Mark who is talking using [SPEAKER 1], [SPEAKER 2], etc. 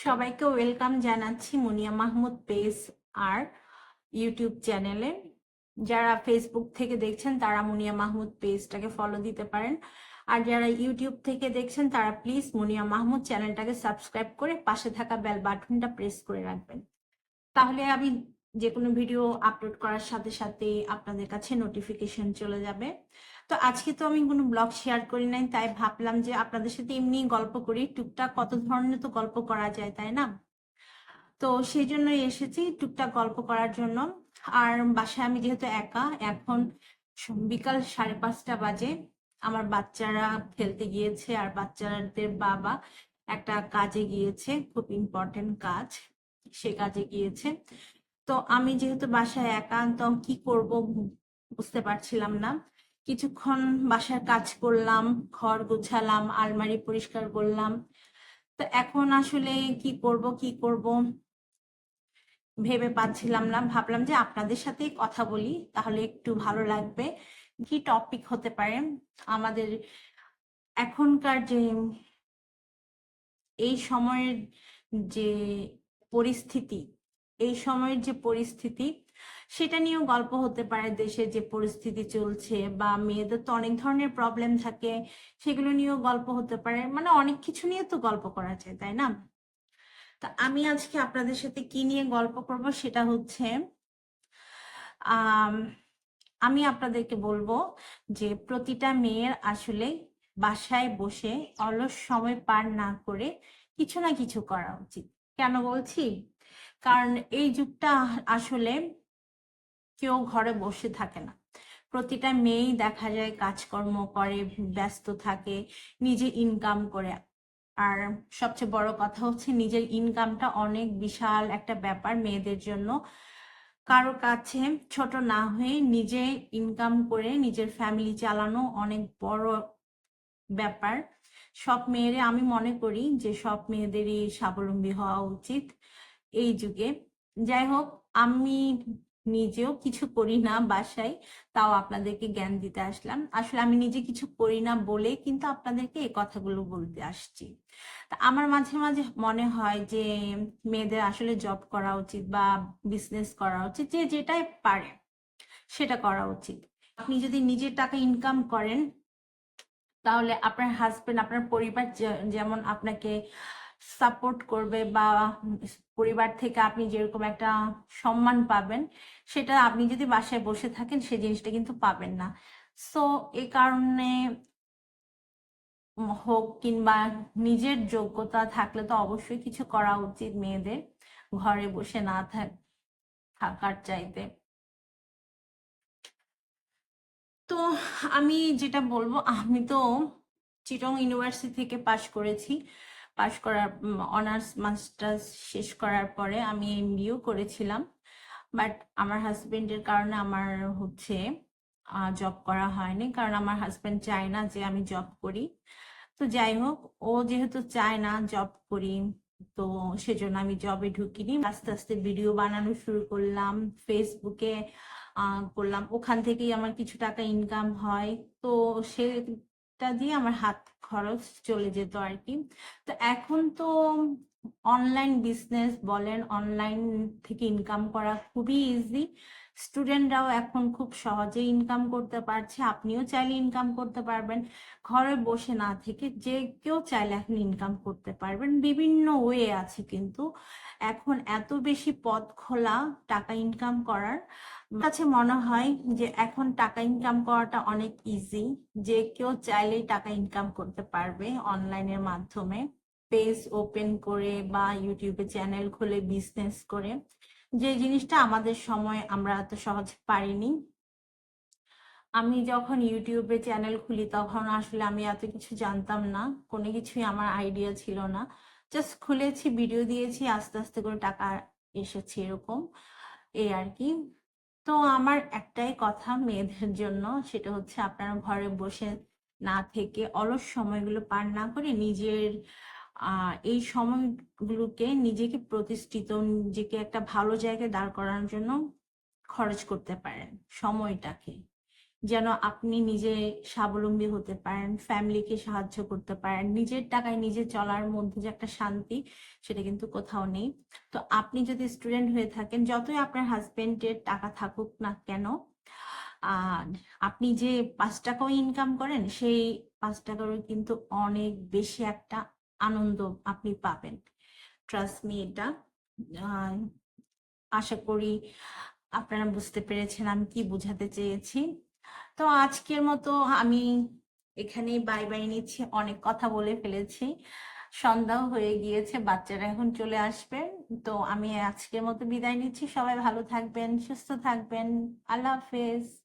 [SPEAKER 1] সবাইকে ওয়েলকাম জানাচ্ছি মুনিয়া মাহমুদ পেজ আর ইউটিউব চ্যানেলে। যারা ফেসবুক থেকে দেখছেন, তারা মুনিয়া মাহমুদ পেজটাকে ফলো দিতে পারেন। আর যারা ইউটিউব থেকে দেখছেন, তারা প্লিজ মুনিয়া মাহমুদ চ্যানেলটাকে সাবস্ক্রাইব করে পাশে থাকা বেল বাটনটা প্রেস করে রাখবেন। তাহলে আমি যে কোনো ভিডিও আপলোড করার সাথে সাথে আপনাদের কাছে নোটিফিকেশন চলে যাবে। তো আজকে তো আমি কোনো ব্লগ শেয়ার করি নাই, তাই ভাবলাম যে আপনাদের সাথে এমনি গল্প করি। টুকটাক কত ধরনের তো গল্প করা যায়, তাই না? তো সেই জন্যই এসেছি টুকটাক গল্প করার জন্য। আর বাসায় আমি যেহেতু একা, এখন বিকাল সাড়ে পাঁচটা বাজে। আমার বাচ্চারা খেলতে গিয়েছে, আর বাচ্চাদের বাবা একটা কাজে গিয়েছে, খুব ইম্পর্টেন্ট কাজ, সে কাজে গিয়েছে। তো আমি যেহেতু বাসায় একান্ত, কি করব বুঝতে পারছিলাম না। কিছুক্ষণ বাসার কাজ করলাম, ঘর গোছালাম, আলমারি পরিষ্কার করলাম। তো এখন আসলে কি করব কি করব ভেবে পাচ্ছিলাম না। ভাবলাম যে আপনাদের সাথে কথা বলি, তাহলে একটু ভালো লাগবে। কি টপিক হতে পারে? আমাদের এখনকার যে এই সময়ের যে পরিস্থিতি এই সময়ের যে পরিস্থিতি সেটা নিয়েও গল্প হতে পারে দেশে যে পরিস্থিতি চলছে বা মেয়েদের তো অনেক ধরনের প্রবলেম থাকে সেগুলো নিয়েও গল্প হতে পারে। মানে অনেক কিছু নিয়ে তো গল্প করা যায় তাই না? তা আমি আজকে আপনাদের সাথে কি নিয়ে গল্প করব সেটা হচ্ছে আম, আপনাদেরকে বলব যে প্রতিটা মেয়ের আসলে বাসায় বসে অলস সময় পার না করে কিছু না কিছু করা উচিত। কেন বলছি? কারণ এই যুগটা আসলে কেউ ঘরে বসে থাকে না। প্রতিটা মেয়েই দেখা যায় কাজকর্ম করে, ব্যস্ত থাকে, নিজে ইনকাম করে। আর সবচেয়ে বড় কথা হচ্ছে নিজের ইনকামটা অনেক বিশাল একটা ব্যাপার মেয়েদের জন্য। কারও কাছে ছোট না হয়ে নিজে ইনকাম করে নিজের ফ্যামিলি চালানো অনেক বড় ব্যাপার। সব মেয়েরে আমি মনে করি যে, সব মেয়েদেরই স্বাবলম্বী হওয়া উচিত এই যুগে। যাই হোক, আমি নিজেও কিছু করি না বাসায়, তাও আপনাদেরকে জ্ঞান দিতে আসলাম। আসলে আমি নিজে কিছু করি না বলে কিন্তু আপনাদেরকে এই কথাগুলো বলতে আসছি। তা আমার মাঝে মাঝে মনে হয় যে, মেয়েদের আসলে জব করা উচিত বা বিজনেস করা উচিত, যে যেটাই পারে সেটা করা উচিত। আপনি যদি নিজের টাকা ইনকাম করেন তাহলে আপনার হাজবেন্ড আপনার পরিবার যেমন আপনাকে সাপোর্ট করবে বা পরিবার থেকে আপনি যেরকম একটা সম্মান পাবেন, সেটা আপনি যদি বাসায় বসে থাকেন, সেই জিনিসটা কিন্তু পাবেন না। সো এই কারণে হোক কিংবা নিজের যোগ্যতা থাকলে তো অবশ্যই কিছু করা উচিত মেয়েদের, ঘরে বসে না থাক, থাকার চাইতে। তো আমি যেটা বলব, আমি তো চিটং ইউনিভার্সিটি থেকে পাশ করেছি। পাশ করার অনার্স মাস্টার্স শেষ করার পরে আমি এমবিও করেছিলাম। বাট আমার হাজবেন্ডের কারণে আমার হচ্ছে জব করা হয়নি। কারণ আমার হাজবেন্ড চায় না যে আমি জব করি। তো যাই হোক, ও যেহেতু চায় না জব করি, তো সেজন্য আমি জবে ঢুকিনি। আস্তে আস্তে ভিডিও বানানো শুরু করলাম। ফেসবুকে করলাম ওখান থেকেই আমার কিছু টাকা ইনকাম হয়। তো সেটা দিয়ে আমার হাত খরচ চলে যেত আর কি তো এখন তো অনলাইন বিজনেস বলেন অনলাইন থেকে ইনকাম করা খুবই ইজি স্টুডেন্টরাও এখন খুব সহজে ইনকাম করতে পারছে, আপনিও চাইলে ইনকাম করতে পারবেন। ঘরে বসে না থেকে যে কেউ চাইলে এখন ইনকাম করতে পারবেন। বিভিন্ন ওয়ে আছে কিন্তু। এখন এত বেশি পথ খোলা টাকা ইনকাম করার। কাছে মনে হয় যে এখন টাকা ইনকাম করাটা অনেক ইজি যে কেউ চাইলেই টাকা ইনকাম করতে পারবে অনলাইনের মাধ্যমে। পেজ ওপেন করে বা ইউটিউবে চ্যানেল খুলে বিজনেস করে। যে জিনিসটা আমাদের সময় আমরা এত সহজ পারিনি। আমি যখন ইউটিউবে চ্যানেল খুলি তখন আসলে আমি এত কিছু জানতাম না, কোনো কিছুই আমার আইডিয়া ছিল না। জাস্ট খুলেছি ভিডিও দিয়েছি, আস্তে আস্তে করে টাকা এসেছে এরকম এই আর কি। তো আমার একটাই কথা মেয়েদের জন্য, সেটা হচ্ছে আপনারা ঘরে বসে না থেকে অলস সময়গুলো পার না করে নিজের এই সময়গুলোকে নিজেকে প্রতিষ্ঠিত, নিজেকে একটা ভালো জায়গায় দাঁড় করানোর জন্য খরচ করতে পারেন, সময়টাকে। যেন আপনি নিজে স্বাবলম্বী হতে পারেন, ফ্যামিলিকে সাহায্য করতে পারেন, নিজের টাকায় নিজে চলার মধ্যে যে একটা শান্তি, সেটা কিন্তু কোথাও নেই। তো আপনি যদি স্টুডেন্ট হয়ে থাকেন, যতই আপনার হাজবেন্ডের টাকা থাকুক না কেন, আর আপনি যে পাঁচ টাকাও ইনকাম করেন, সেই পাঁচ টাকারও কিন্তু অনেক বেশি একটা আনন্দ আপনি পাবেন। ট্রাস্ট মি এটা আশা করি আপনারা বুঝতে পেরেছেন আমি কি বোঝাতে চেয়েছি। তো আজকের মতো আমি এখানেই বাই বাই নিচ্ছি। অনেক কথা বলে ফেলেছি। সন্ধ্যাও হয়ে গিয়েছে, বাচ্চারা এখন চলে আসবে। তো আমি আজকের মতো বিদায় নিচ্ছি। সবাই ভালো থাকবেন, সুস্থ থাকবেন। আল্লাহ হাফেজ।